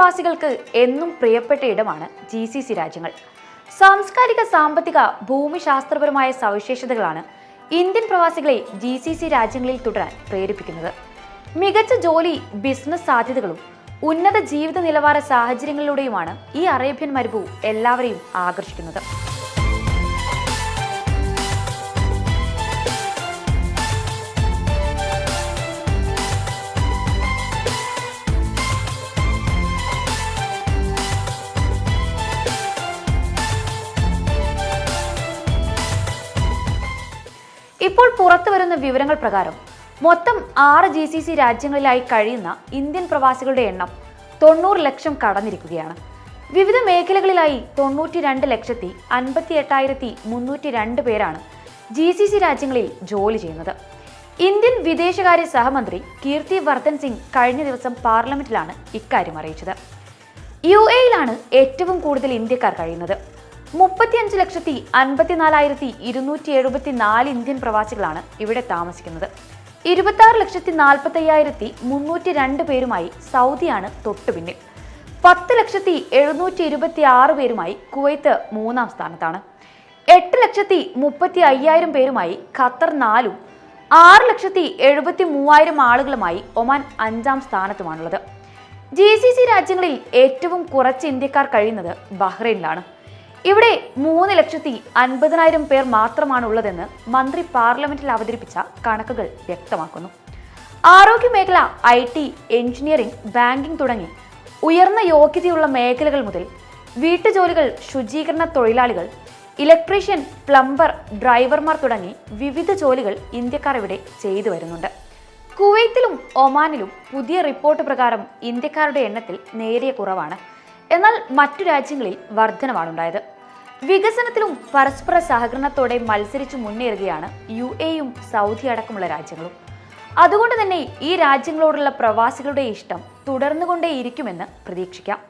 പ്രവാസികൾക്ക് എന്നും പ്രിയപ്പെട്ട ഇടമാണ് ജി സി സി രാജ്യങ്ങൾ. സാംസ്കാരിക സാമ്പത്തിക ഭൂമിശാസ്ത്രപരമായ സവിശേഷതകളാണ് ഇന്ത്യൻ പ്രവാസികളെ ജി സി സി രാജ്യങ്ങളിൽ തുടരാൻ പ്രേരിപ്പിക്കുന്നത്. മികച്ച ജോലി ബിസിനസ് സാധ്യതകളും ഉന്നത ജീവിത നിലവാര സാഹചര്യങ്ങളിലൂടെയുമാണ് ഈ അറേബ്യൻ മരുഭൂ എല്ലാവരെയും ആകർഷിക്കുന്നത്. ഇപ്പോൾ പുറത്തു വരുന്ന വിവരങ്ങൾ പ്രകാരം മൊത്തം ആറ് ജി സി സി രാജ്യങ്ങളിലായി കഴിയുന്ന ഇന്ത്യൻ പ്രവാസികളുടെ എണ്ണം തൊണ്ണൂറ് ലക്ഷം കടന്നിരിക്കുകയാണ്. വിവിധ മേഖലകളിലായി തൊണ്ണൂറ്റി രണ്ട് ലക്ഷത്തി അൻപത്തി എട്ടായിരത്തി മുന്നൂറ്റി രണ്ട് പേരാണ് ജി സി സി രാജ്യങ്ങളിൽ ജോലി ചെയ്യുന്നത്. ഇന്ത്യൻ വിദേശകാര്യ സഹമന്ത്രി കീർത്തി വർദ്ധൻ സിംഗ് കഴിഞ്ഞ ദിവസം പാർലമെന്റിലാണ് ഇക്കാര്യം അറിയിച്ചത്. യു എയിലാണ് ഏറ്റവും കൂടുതൽ ഇന്ത്യക്കാർ കഴിയുന്നത്. മുപ്പത്തിയഞ്ച് ലക്ഷത്തി അൻപത്തിനാലായിരത്തി ഇരുന്നൂറ്റി എഴുപത്തി നാല് ഇന്ത്യൻ പ്രവാസികളാണ് ഇവിടെ താമസിക്കുന്നത്. ഇരുപത്തി ലക്ഷത്തി നാൽപ്പത്തി അയ്യായിരത്തി മുന്നൂറ്റി രണ്ട് പേരുമായി സൗദിയാണ് തൊട്ടുപിന്നിൽ പത്ത് ലക്ഷത്തി എഴുന്നൂറ്റി ഇരുപത്തി ആറ് പേരുമായി കുവൈത്ത് മൂന്നാം സ്ഥാനത്താണ്. എട്ട് ലക്ഷത്തി മുപ്പത്തി അയ്യായിരം പേരുമായി ഖത്തർ നാലും ആറ് ലക്ഷത്തി എഴുപത്തി മൂവായിരം ആളുകളുമായി ഒമാൻ അഞ്ചാം സ്ഥാനത്തുമാണുള്ളത്. ജി സി സി രാജ്യങ്ങളിൽ ഏറ്റവും കുറച്ച് ഇന്ത്യക്കാർ കഴിയുന്നത് ബഹ്റൈനിലാണ്. ഇവിടെ മൂന്ന് ലക്ഷത്തി അൻപതിനായിരം പേർ മാത്രമാണ് ഉള്ളതെന്ന് മന്ത്രി പാർലമെന്റിൽ അവതരിപ്പിച്ച കണക്കുകൾ വ്യക്തമാക്കുന്നു. ആരോഗ്യമേഖല ഐ ടി എഞ്ചിനീയറിംഗ് ബാങ്കിംഗ് തുടങ്ങി ഉയർന്ന യോഗ്യതയുള്ള മേഖലകൾ മുതൽ വീട്ടുജോലികൾ ശുചീകരണ തൊഴിലാളികൾ ഇലക്ട്രീഷ്യൻ പ്ലംബർ ഡ്രൈവർമാർ തുടങ്ങി വിവിധ ജോലികൾ ഇന്ത്യക്കാർ ഇവിടെ ചെയ്തു വരുന്നുണ്ട്. കുവൈത്തിലും ഒമാനിലും പുതിയ റിപ്പോർട്ട് പ്രകാരം ഇന്ത്യക്കാരുടെ എണ്ണത്തിൽ നേരിയ കുറവാണ്. എന്നാൽ മറ്റു രാജ്യങ്ങളിൽ വർധനമാണുണ്ടായത് വികസനത്തിലും പരസ്പര സഹകരണത്തോടെ മത്സരിച്ചു മുന്നേറുകയാണ് യു എയും സൗദി അടക്കമുള്ള രാജ്യങ്ങളും. അതുകൊണ്ട് തന്നെ ഈ രാജ്യങ്ങളോടുള്ള പ്രവാസികളുടെ ഇഷ്ടം തുടർന്നുകൊണ്ടേയിരിക്കുമെന്ന് പ്രതീക്ഷിക്കാം.